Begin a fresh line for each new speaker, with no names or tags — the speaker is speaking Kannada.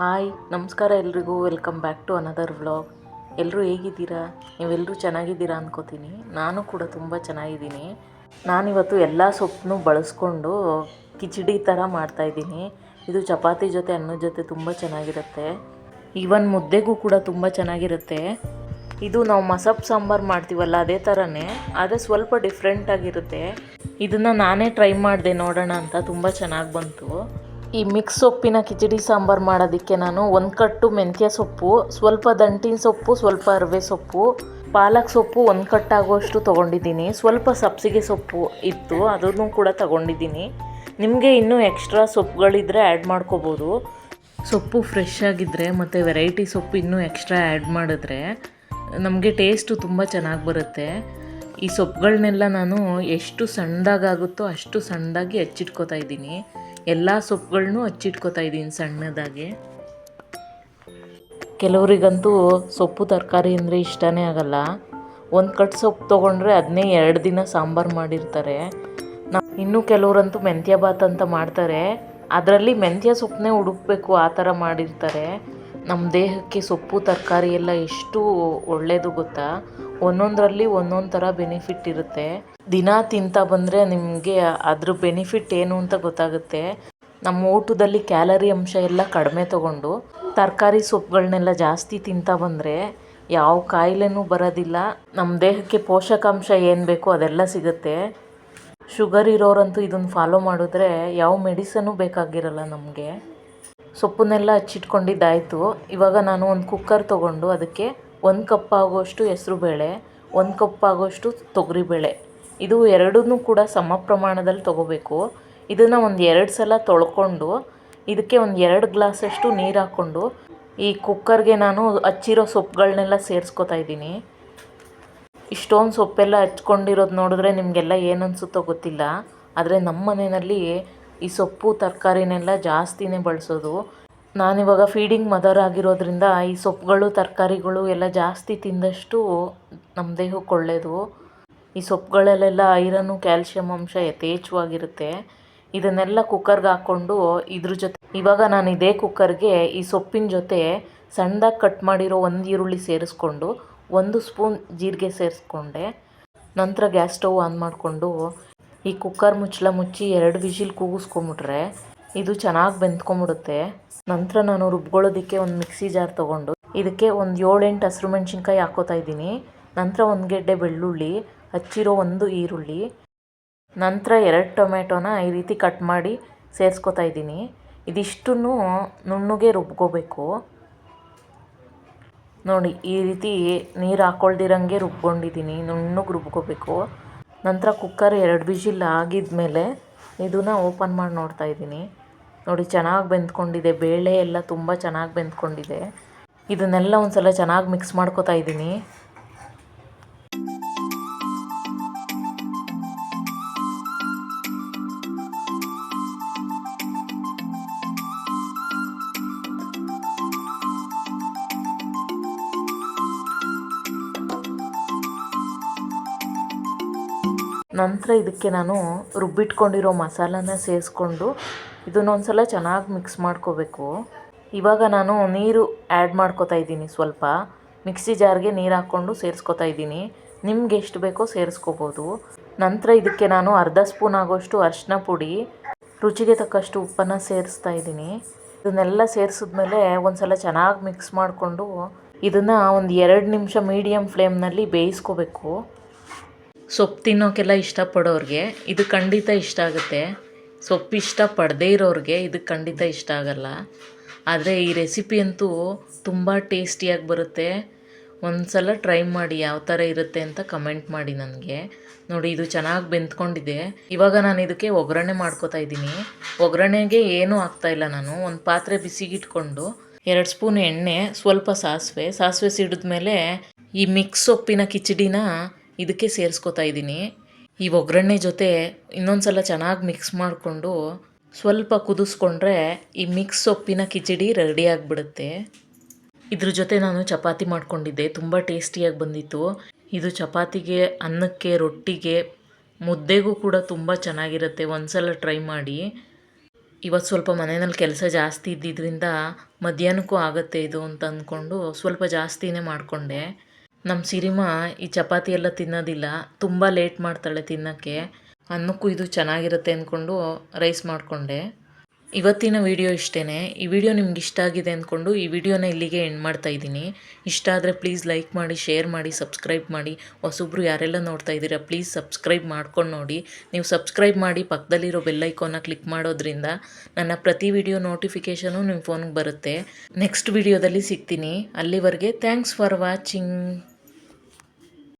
ಹಾಯ್, ನಮಸ್ಕಾರ ಎಲ್ರಿಗೂ. Welcome back to another vlog. ಎಲ್ಲರೂ ಹೇಗಿದ್ದೀರಾ? ನೀವೆಲ್ಲರೂ ಚೆನ್ನಾಗಿದ್ದೀರಾ ಅಂದ್ಕೋತೀನಿ ನಾನು ಕೂಡ ತುಂಬ ಚೆನ್ನಾಗಿದ್ದೀನಿ. ನಾನಿವತ್ತು ಎಲ್ಲ ಸೊಪ್ಪನ್ನು ಬಳಸ್ಕೊಂಡು ಕಿಚಡಿ ಥರ ಮಾಡ್ತಾಯಿದ್ದೀನಿ ಇದು ಚಪಾತಿ ಜೊತೆ ಅನ್ನದ ಜೊತೆ ತುಂಬ ಚೆನ್ನಾಗಿರುತ್ತೆ. ಈವನ್ ಮುದ್ದೆಗೂ ಕೂಡ ತುಂಬ ಚೆನ್ನಾಗಿರುತ್ತೆ. ಇದು ನಾವು ಮಸಪ್ ಸಾಂಬಾರು ಮಾಡ್ತೀವಲ್ಲ, ಅದೇ ಥರನೇ. ಆದರೆ ಸ್ವಲ್ಪ ಡಿಫ್ರೆಂಟಾಗಿರುತ್ತೆ ಇದನ್ನು ನಾನೇ ಟ್ರೈ ಮಾಡಿದೆ ನೋಡೋಣ ಅಂತ ತುಂಬ ಚೆನ್ನಾಗಿ ಬಂತು. ಈ ಮಿಕ್ಸ್ ಸೊಪ್ಪಿನ ಕಿಚಡಿ ಸಾಂಬಾರು ಮಾಡೋದಕ್ಕೆ ನಾನು ಒಂದು ಕಟ್ಟು ಮೆಂತ್ಯ ಸೊಪ್ಪು, ಸ್ವಲ್ಪ ದಂಟಿನ ಸೊಪ್ಪು, ಸ್ವಲ್ಪ ಅರವೆ ಸೊಪ್ಪು, ಪಾಲಕ್ ಸೊಪ್ಪು ಒಂದು ಕಟ್ಟಾಗುವಷ್ಟು ತೊಗೊಂಡಿದ್ದೀನಿ. ಸ್ವಲ್ಪ ಸಬ್ಸಿಗೆ ಸೊಪ್ಪು ಇತ್ತು, ಅದನ್ನು ಕೂಡ ತಗೊಂಡಿದ್ದೀನಿ. ನಿಮಗೆ ಇನ್ನೂ ಎಕ್ಸ್ಟ್ರಾ ಸೊಪ್ಪುಗಳಿದ್ದರೆ ಆ್ಯಡ್ ಮಾಡ್ಕೋಬೋದು. ಸೊಪ್ಪು ಫ್ರೆಶ್ ಆಗಿದ್ದರೆ ಮತ್ತು ವೆರೈಟಿ ಸೊಪ್ಪು ಇನ್ನೂ ಎಕ್ಸ್ಟ್ರಾ ಆ್ಯಡ್ ಮಾಡಿದ್ರೆ ನಮಗೆ ಟೇಸ್ಟು ತುಂಬ ಚೆನ್ನಾಗಿ ಬರುತ್ತೆ. ಈ ಸೊಪ್ಪುಗಳನ್ನೆಲ್ಲ ನಾನು ಎಷ್ಟು ಸಣ್ಣದಾಗುತ್ತೋ ಅಷ್ಟು ಸಣ್ಣದಾಗಿ ಹೆಚ್ಚಿಟ್ಕೋತಾ ಇದ್ದೀನಿ. ಎಲ್ಲ ಸೊಪ್ಪುಗಳನ್ನೂ ಹಚ್ಚಿಟ್ಕೋತಾ ಇದ್ದೀನಿ ಸಣ್ಣದಾಗಿ. ಕೆಲವರಿಗಂತೂ ಸೊಪ್ಪು ತರಕಾರಿ ಅಂದರೆ ಇಷ್ಟನೇ ಆಗಲ್ಲ. ಒಂದು ಕಟ್ ಸೊಪ್ಪು ತೊಗೊಂಡ್ರೆ ಅದನ್ನೇ ಎರಡು ದಿನ ಸಾಂಬಾರು ಮಾಡಿರ್ತಾರೆ. ನಾ ಇನ್ನೂ ಕೆಲವರಂತೂ ಮೆಂತ್ಯ ಬಾತ್ ಅಂತ ಮಾಡ್ತಾರೆ. ಅದರಲ್ಲಿ ಮೆಂತ್ಯ ಸೊಪ್ಪನ್ನೇ ಹುಡುಕ್ಬೇಕು ಆ ಥರ ಮಾಡಿರ್ತಾರೆ. ನಮ್ಮ ದೇಹಕ್ಕೆ ಸೊಪ್ಪು, ತರಕಾರಿ ಎಲ್ಲ ಎಷ್ಟು ಒಳ್ಳೆಯದು ಗೊತ್ತಾ? ಒಂದೊಂದರಲ್ಲಿ ಒಂದೊಂದು ಥರ ಬೆನಿಫಿಟ್ ಇರುತ್ತೆ. ದಿನ ತಿಂತಾ ಬಂದರೆ ನಿಮಗೆ ಅದ್ರ ಬೆನಿಫಿಟ್ ಏನು ಅಂತ ಗೊತ್ತಾಗುತ್ತೆ. ನಮ್ಮ ಊಟದಲ್ಲಿ ಕ್ಯಾಲರಿ ಅಂಶ ಎಲ್ಲ ಕಡಿಮೆ ತಗೊಂಡು ತರಕಾರಿ ಸೊಪ್ಪುಗಳನ್ನೆಲ್ಲ ಜಾಸ್ತಿ ತಿಂತಾ ಬಂದರೆ ಯಾವ ಕಾಯಿಲೆನೂ ಬರೋದಿಲ್ಲ. ನಮ್ಮ ದೇಹಕ್ಕೆ ಪೋಷಕಾಂಶ ಏನು ಬೇಕೋ ಅದೆಲ್ಲ ಸಿಗುತ್ತೆ. ಶುಗರ್ ಇರೋರಂತೂ ಇದನ್ನು ಫಾಲೋ ಮಾಡಿದ್ರೆ ಯಾವ ಮೆಡಿಸನ್ನು ಬೇಕಾಗಿರಲ್ಲ ನಮಗೆ. ಸೊಪ್ಪನ್ನೆಲ್ಲ ಹಚ್ಚಿಟ್ಕೊಂಡಿದ್ದಾಯಿತು. ಇವಾಗ ನಾನು ಒಂದು ಕುಕ್ಕರ್ ತೊಗೊಂಡು ಅದಕ್ಕೆ ಒಂದು ಕಪ್ ಆಗೋಷ್ಟು ಹೆಸರು ಬೇಳೆ ಒಂದು ಕಪ್ ಆಗೋಷ್ಟು ತೊಗರಿಬೇಳೆ. ಇದು ಎರಡೂ ಕೂಡ ಸಮ ಪ್ರಮಾಣದಲ್ಲಿ ತೊಗೋಬೇಕು. ಇದನ್ನು ಒಂದು ಎರಡು ಸಲ ತೊಳ್ಕೊಂಡು, ಇದಕ್ಕೆ ಒಂದು ಎರಡು ಗ್ಲಾಸಷ್ಟು ನೀರು ಹಾಕ್ಕೊಂಡು ಈ ಕುಕ್ಕರ್ಗೆ ನಾನು ಹಚ್ಚಿರೋ ಸೊಪ್ಪುಗಳನ್ನೆಲ್ಲ ಸೇರಿಸ್ಕೊತಾ ಇದ್ದೀನಿ. ಇಷ್ಟೊಂದು ಸೊಪ್ಪೆಲ್ಲ ಹಚ್ಕೊಂಡಿರೋದು ನೋಡಿದ್ರೆ ನಿಮಗೆಲ್ಲ ಏನು ಅನಿಸುತ್ತೋ ಗೊತ್ತಿಲ್ಲ. ಆದರೆ ನಮ್ಮ ಮನೆಯಲ್ಲಿ ಈ ಸೊಪ್ಪು, ತರಕಾರಿನೆಲ್ಲ ಜಾಸ್ತಿನೇ ಬಳಸೋದು. ನಾನಿವಾಗ ಫೀಡಿಂಗ್ ಮದರ್ ಆಗಿರೋದ್ರಿಂದ ಈ ಸೊಪ್ಪುಗಳು ತರಕಾರಿಗಳು ಎಲ್ಲ ಜಾಸ್ತಿ ತಿಂದಷ್ಟು ನಮ್ಮ ದೇಹಕ್ಕೆ ಒಳ್ಳೆಯದು ಈ ಸೊಪ್ಪುಗಳಲ್ಲೆಲ್ಲ ಐರನ್ನು ಕ್ಯಾಲ್ಶಿಯಂ ಅಂಶ ಯಥೇಚ್ಛವಾಗಿರುತ್ತೆ. ಇದನ್ನೆಲ್ಲ ಕುಕ್ಕರ್ಗೆ ಹಾಕ್ಕೊಂಡು ಇದ್ರ ಜೊತೆ ಇವಾಗ ನಾನು ಇದೇ ಕುಕ್ಕರ್ಗೆ ಈ ಸೊಪ್ಪಿನ ಜೊತೆ ಸಣ್ಣದಾಗಿ ಕಟ್ ಮಾಡಿರೋ ಒಂದು ಈರುಳ್ಳಿ ಸೇರಿಸ್ಕೊಂಡು ಒಂದು ಸ್ಪೂನ್ ಜೀರಿಗೆ ಸೇರಿಸ್ಕೊಂಡೆ. ನಂತರ ಗ್ಯಾಸ್ ಸ್ಟವ್ ಆನ್ ಮಾಡಿಕೊಂಡು ಈ ಕುಕ್ಕರ್ ಮುಚ್ಚಳ ಮುಚ್ಚಿ ಎರಡು ವಿಷಿಲ್ ಕೂಗಿಸ್ಕೊಂಬಿಟ್ರೆ ಇದು ಚೆನ್ನಾಗಿ ಬೆಂದ್ಕೊಂಬಿಡುತ್ತೆ. ನಂತರ ನಾನು ರುಬ್ಕೊಳ್ಳೋದಕ್ಕೆ ಒಂದು ಮಿಕ್ಸಿ ಜಾರ್ ತೊಗೊಂಡು ಇದಕ್ಕೆ ಒಂದು ಏಳೆಂಟು ಹಸಿರು ಮೆಣಸಿನ್ಕಾಯಿ ಹಾಕೋತಾ ಇದ್ದೀನಿ. ನಂತರ ಒಂದು ಗೆಡ್ಡೆ ಬೆಳ್ಳುಳ್ಳಿ ಹಚ್ಚಿರೋ ಒಂದು ಈರುಳ್ಳಿ, ನಂತರ ಎರಡು ಟೊಮೆಟೊನ ಈ ರೀತಿ ಕಟ್ ಮಾಡಿ ಸೇರಿಸ್ಕೊತಾ ಇದ್ದೀನಿ. ಇದಿಷ್ಟನ್ನು ನುಣ್ಣಗೆ ರುಬ್ಕೋಬೇಕು. ನೋಡಿ, ಈ ರೀತಿ ನೀರು ಹಾಕ್ಕೊಳ್ದಿರಂಗೆ ರುಬ್ಕೊಂಡಿದ್ದೀನಿ, ನುಣ್ಣಗೆ ರುಬ್ಕೋಬೇಕು. ನಂತರ ಕುಕ್ಕರ್ ಎರಡು ವಿಷಿಲ್ ಆಗಿದ್ಮೇಲೆ ಇದನ್ನು ಓಪನ್ ಮಾಡಿ ನೋಡ್ತಾ ಇದ್ದೀನಿ. ನೋಡಿ, ಚೆನ್ನಾಗಿ ಬೆಂದ್ಕೊಂಡಿದೆ, ಬೇಳೆ ಎಲ್ಲ ತುಂಬ ಚೆನ್ನಾಗಿ ಬೆಂದ್ಕೊಂಡಿದೆ. ಇದನ್ನೆಲ್ಲ ಒಂದು ಸಲ ಚೆನ್ನಾಗಿ ಮಿಕ್ಸ್ ಮಾಡ್ಕೊತಾ ಇದ್ದೀನಿ. ನಂತರ ಇದಕ್ಕೆ ನಾನು ರುಬ್ಬಿಟ್ಕೊಂಡಿರೋ ಮಸಾಲನ ಸೇರಿಸ್ಕೊಂಡು ಇದನ್ನೊಂದು ಸಲ ಚೆನ್ನಾಗಿ ಮಿಕ್ಸ್ ಮಾಡ್ಕೋಬೇಕು. ಇವಾಗ ನಾನು ನೀರು ಆ್ಯಡ್ ಮಾಡ್ಕೋತಾ ಇದ್ದೀನಿ ಸ್ವಲ್ಪ. ಮಿಕ್ಸಿ ಜಾರ್ಗೆ ನೀರು ಹಾಕ್ಕೊಂಡು ಸೇರಿಸ್ಕೋತಾ ಇದ್ದೀನಿ. ನಿಮ್ಗೆ ಎಷ್ಟು ಬೇಕೋ ಸೇರಿಸ್ಕೋಬೋದು. ನಂತರ ಇದಕ್ಕೆ ನಾನು ಅರ್ಧ ಸ್ಪೂನ್ ಆಗೋಷ್ಟು ಅರಿಶಿನ ಪುಡಿ, ರುಚಿಗೆ ತಕ್ಕಷ್ಟು ಉಪ್ಪನ್ನು ಸೇರಿಸ್ತಾ ಇದ್ದೀನಿ. ಇದನ್ನೆಲ್ಲ ಸೇರಿಸಿದ್ಮೇಲೆ ಒಂದು ಸಲ ಚೆನ್ನಾಗಿ ಮಿಕ್ಸ್ ಮಾಡಿಕೊಂಡು ಇದನ್ನು ಒಂದು ಎರಡು ನಿಮಿಷ ಮೀಡಿಯಮ್ ಫ್ಲೇಮ್ನಲ್ಲಿ ಬೇಯಿಸ್ಕೋಬೇಕು. ಸೊಪ್ಪು ತಿನ್ನೋಕ್ಕೆಲ್ಲ ಇಷ್ಟಪಡೋರಿಗೆ ಇದು ಖಂಡಿತ ಇಷ್ಟ ಆಗುತ್ತೆ. ಸೊಪ್ಪು ಇಷ್ಟ ಪಡದೇ ಇರೋರಿಗೆ ಇದು ಖಂಡಿತ ಇಷ್ಟ ಆಗಲ್ಲ. ಆದರೆ ಈ ರೆಸಿಪಿ ಅಂತೂ ತುಂಬ ಟೇಸ್ಟಿಯಾಗಿ ಬರುತ್ತೆ. ಒಂದು ಸಲ ಟ್ರೈ ಮಾಡಿ ಯಾವ ಥರ ಇರುತ್ತೆ ಅಂತ ಕಮೆಂಟ್ ಮಾಡಿ ನನಗೆ. ನೋಡಿ, ಇದು ಚೆನ್ನಾಗಿ ಬೆಂದ್ಕೊಂಡಿದೆ. ಇವಾಗ ನಾನು ಇದಕ್ಕೆ ಒಗ್ಗರಣೆ ಮಾಡ್ಕೋತಾ ಇದ್ದೀನಿ. ಒಗ್ಗರಣೆಗೆ ಏನೂ ಆಗ್ತಾಯಿಲ್ಲ ನಾನು. ಒಂದು ಪಾತ್ರೆ ಬಿಸಿಗಿಟ್ಕೊಂಡು ಎರಡು ಸ್ಪೂನ್ ಎಣ್ಣೆ, ಸ್ವಲ್ಪ ಸಾಸಿವೆ. ಸಾಸಿವೆ ಸಿಡಿದ್ಮೇಲೆ ಈ ಮಿಕ್ಸ್ ಸೊಪ್ಪಿನ ಕಿಚಡಿನ ಇದಕ್ಕೆ ಸೇರಿಸ್ಕೊತಾ ಇದ್ದೀನಿ. ಈ ಒಗ್ಗರಣೆ ಜೊತೆ ಇನ್ನೊಂದು ಸಲ ಚೆನ್ನಾಗಿ ಮಿಕ್ಸ್ ಮಾಡಿಕೊಂಡು ಸ್ವಲ್ಪ ಕುದಿಸ್ಕೊಂಡ್ರೆ ಈ ಮಿಕ್ಸ್ ಸೊಪ್ಪಿನ ಕಿಚಡಿ ರೆಡಿ ಆಗಿಬಿಡುತ್ತೆ. ಇದ್ರ ಜೊತೆ ನಾನು ಚಪಾತಿ ಮಾಡ್ಕೊಂಡಿದ್ದೆ. ತುಂಬ ಟೇಸ್ಟಿಯಾಗಿ ಬಂದಿತ್ತು. ಇದು ಚಪಾತಿಗೆ, ಅನ್ನಕ್ಕೆ, ರೊಟ್ಟಿಗೆ, ಮುದ್ದೆಗೂ ಕೂಡ ತುಂಬ ಚೆನ್ನಾಗಿರುತ್ತೆ. ಒಂದು ಸಲ ಟ್ರೈ ಮಾಡಿ. ಇವತ್ತು ಸ್ವಲ್ಪ ಮನೆಯಲ್ಲಿ ಕೆಲಸ ಜಾಸ್ತಿ ಇದ್ದಿದ್ದರಿಂದ ಮಧ್ಯಾಹ್ನಕ್ಕೂ ಆಗುತ್ತೆ ಇದು ಅಂತ ಅಂದ್ಕೊಂಡು ಸ್ವಲ್ಪ ಜಾಸ್ತಿನೇ ಮಾಡಿಕೊಂಡೆ. ನಮ್ಮ ಸಿರಿಮಾ ಈ ಚಪಾತಿ ಎಲ್ಲ ತಿನ್ನೋದಿಲ್ಲ, ತುಂಬ ಲೇಟ್ ಮಾಡ್ತಾಳೆ ತಿನ್ನೋಕ್ಕೆ. ಅನ್ನಕ್ಕೂ ಇದು ಚೆನ್ನಾಗಿರುತ್ತೆ ಅಂದ್ಕೊಂಡು ರೈಸ್ ಮಾಡಿಕೊಂಡೆ. ಇವತ್ತಿನ ವಿಡಿಯೋ ಇಷ್ಟೇ ಈ ವಿಡಿಯೋ ನಿಮ್ಗೆ ಇಷ್ಟ ಆಗಿದೆ ಅಂದ್ಕೊಂಡು ಈ ವಿಡಿಯೋನ ಇಲ್ಲಿಗೆ ಎಂಡ್ ಮಾಡ್ತಾ ಇದ್ದೀನಿ. ಇಷ್ಟ ಆದರೆ ಪ್ಲೀಸ್ ಲೈಕ್ ಮಾಡಿ ಶೇರ್ ಮಾಡಿ ಸಬ್ಸ್ಕ್ರೈಬ್ ಮಾಡಿ. ಹೊಸೊಬ್ರು ಯಾರೆಲ್ಲ ನೋಡ್ತಾ ಇದ್ದೀರಾ ಪ್ಲೀಸ್ ಸಬ್ಸ್ಕ್ರೈಬ್ ಮಾಡ್ಕೊಂಡು ನೋಡಿ. ನೀವು ಸಬ್ಸ್ಕ್ರೈಬ್ ಮಾಡಿ ಪಕ್ಕದಲ್ಲಿರೋ ಬೆಲ್ಲೈಕೋನ ಕ್ಲಿಕ್ ಮಾಡೋದ್ರಿಂದ ನನ್ನ ಪ್ರತಿ ವಿಡಿಯೋ ನೋಟಿಫಿಕೇಷನು ನಿಮ್ಮ ಫೋನ್ಗೆ ಬರುತ್ತೆ. ನೆಕ್ಸ್ಟ್ ವಿಡಿಯೋದಲ್ಲಿ ಸಿಗ್ತೀನಿ. ಅಲ್ಲಿವರೆಗೆ ಥ್ಯಾಂಕ್ಸ್ ಫಾರ್ ವಾಚಿಂಗ್